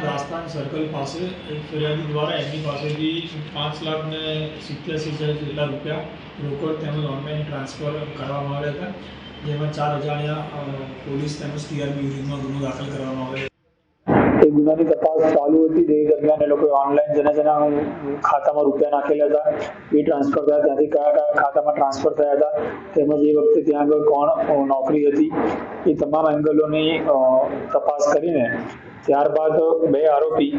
Dastan circle પાસે એક ફરિયાદી દ્વારા એમની પાસેથી પાંચ લાખ ને સિત્યાસી હજાર જેટલા રૂપિયા રોકડ તેમજ ઓનલાઈન ટ્રાન્સફર કરવામાં આવ્યા હતા, જેમાં ચાર અજાણ્યા પોલીસ તેમજ ટીઆરબી યુનિટમાં ગુનો દાખલ કરવામાં આવ્યો ગુનાની તપાસ ચાલુ હતી. તે દરમિયાન એ લોકોએ ઓનલાઈન જેના જેના ખાતામાં રૂપિયા નાખેલા હતા. એ ટ્રાન્સફર થયા. ત્યાંથી કયા કયા ખાતામાં ટ્રાન્સફર થયા હતા. તેમજ એ વખતે ત્યાં આગળ કોણ નોકરી હતી. એ તમામ એંગલોની તપાસ કરીને ત્યારબાદ બે આરોપી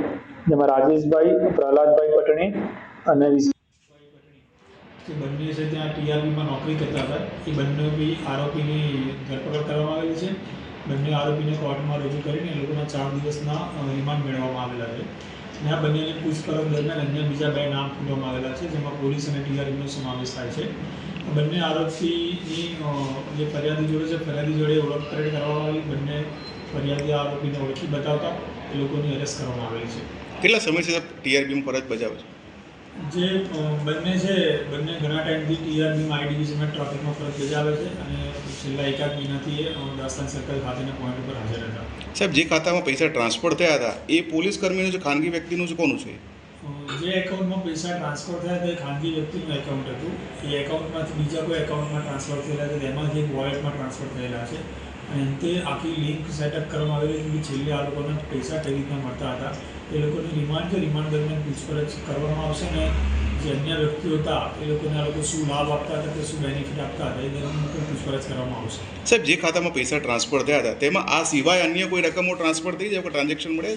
જેમાં રાજેશભાઈ, પ્રહલાદભાઈ પટણી અને જે બંને છે ત્યાં ટીઆરબીમાં નોકરી કરતા હતા. એ બંને બી આરોપીની ધરપકડ કરવામાં આવેલી છે. બંને આરોપીને કોર્ટમાં રજૂ કરીને એ લોકોના ચાર દિવસના રિમાન્ડ મેળવવામાં આવેલા છે. અને આ બંનેની પૂછપરછ દરમિયાન અન્ય બીજા બે નામ ખુલવામાં આવેલા છે, જેમાં પોલીસ અને ટીઆરએમનો સમાવેશ થાય છે. બંને આરોપીની જે ફરિયાદી જોડે છે, ફરિયાદી જોડે ઓળખ પરેડ કરવામાં આવી બંને ફરિયાદી આરોપીને ઓળખી બતાવતા એ લોકોની અરેસ્ટ કરવામાં આવેલી છે. કેટલા સમયથી ટીઆરપીમાં ફરજ બજાવે છે? જે બંને છે, બંને ઘણા ટાઈમથી ટીઆરબીમાં આઈ ડિવિઝનમાં ટ્રાફિકમાં ફરજ બજાવે છે અને છેલ્લા એકાદ મહિનાથી એ દાસ્તાન સર્કલ ખાતેના પોઈન્ટ ઉપર હાજર હતા. સાહેબ, જે ખાતામાં પૈસા ટ્રાન્સફર થયા હતા, એ પોલીસ કર્મીનું છે, ખાનગી વ્યક્તિનું છે, કોનું છે? જે એકાઉન્ટમાં પૈસા ટ્રાન્સફર થયા તે ખાનગી વ્યક્તિનું એકાઉન્ટ હતું. એ એકાઉન્ટમાંથી બીજા કોઈ એકાઉન્ટમાં ટ્રાન્સફર થયેલા છે તેમાંથી એક વોલેટમાં ટ્રાન્સફર થયેલા છે. અને તે આખી લિંક સેટઅપ કરવામાં આવેલી કે છેલ્લે આ લોકોને પૈસા કઈ રીતના મળતા હતા. એ લોકોને રિમાન્ડ કે રિમાન્ડ દરમિયાન પૂછપરછ કરવામાં આવશે ને જે અન્ય વ્યક્તિઓ હતા, એ લોકોને આ લોકો શું લાભ આપતા હતા કે શું બેનિફિટ આપતા હતા, એ દરમિયાન પણ પૂછપરછ કરવામાં આવશે. સાહેબ, જે ખાતામાં પૈસા ટ્રાન્સફર થયા હતા, તેમાં આ સિવાય અન્ય કોઈ રકમો ટ્રાન્સફર થઈ જાય ટ્રાન્ઝેક્શન મળે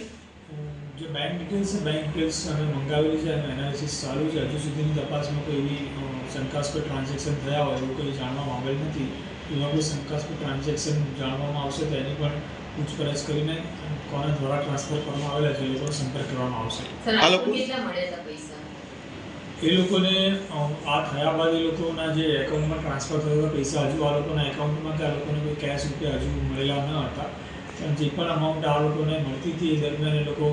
જે બેંક ડિટેલ્સ છે બેંક ડિટેલ્સ અમે મંગાવેલી છે અને એનાલિસિસ ચાલુ છે. હજુ સુધીની તપાસમાં કોઈ એવી શંકાસ્પદ ટ્રાન્ઝેક્શન થયા હોય એવું કોઈ જાણવામાં આવેલ નથી. એવા કોઈ શંકાસ્પદ ટ્રાન્ઝેક્શન જાણવામાં આવશે તો એની પણ પૂછપરછ કરીને કોના દ્વારા ટ્રાન્સફર કરવામાં આવેલા છે એ લોકોનો સંપર્ક કરવામાં આવશે. આ આ લોકો- કેટલા મળ્યા પૈસા? એ લોકોને આ થયા બાદ એ લોકોના જે એકાઉન્ટમાં ટ્રાન્સફર થયેલા પૈસા હજુ આ લોકોના એકાઉન્ટમાં કે આ લોકોને કોઈ કેશ રૂપિયા હજુ મળેલા ન હતા. પણ જે પણ અમાઉન્ટ આ લોકોને મળતી હતી એ દરમિયાન એ લોકો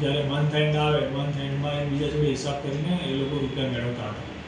જ્યારે મંથ એન્ડ આવે મંથ એન્ડમાં બીજા જોડે હિસાબ કરીને એ લોકો રૂપિયા મેળવતા હતા.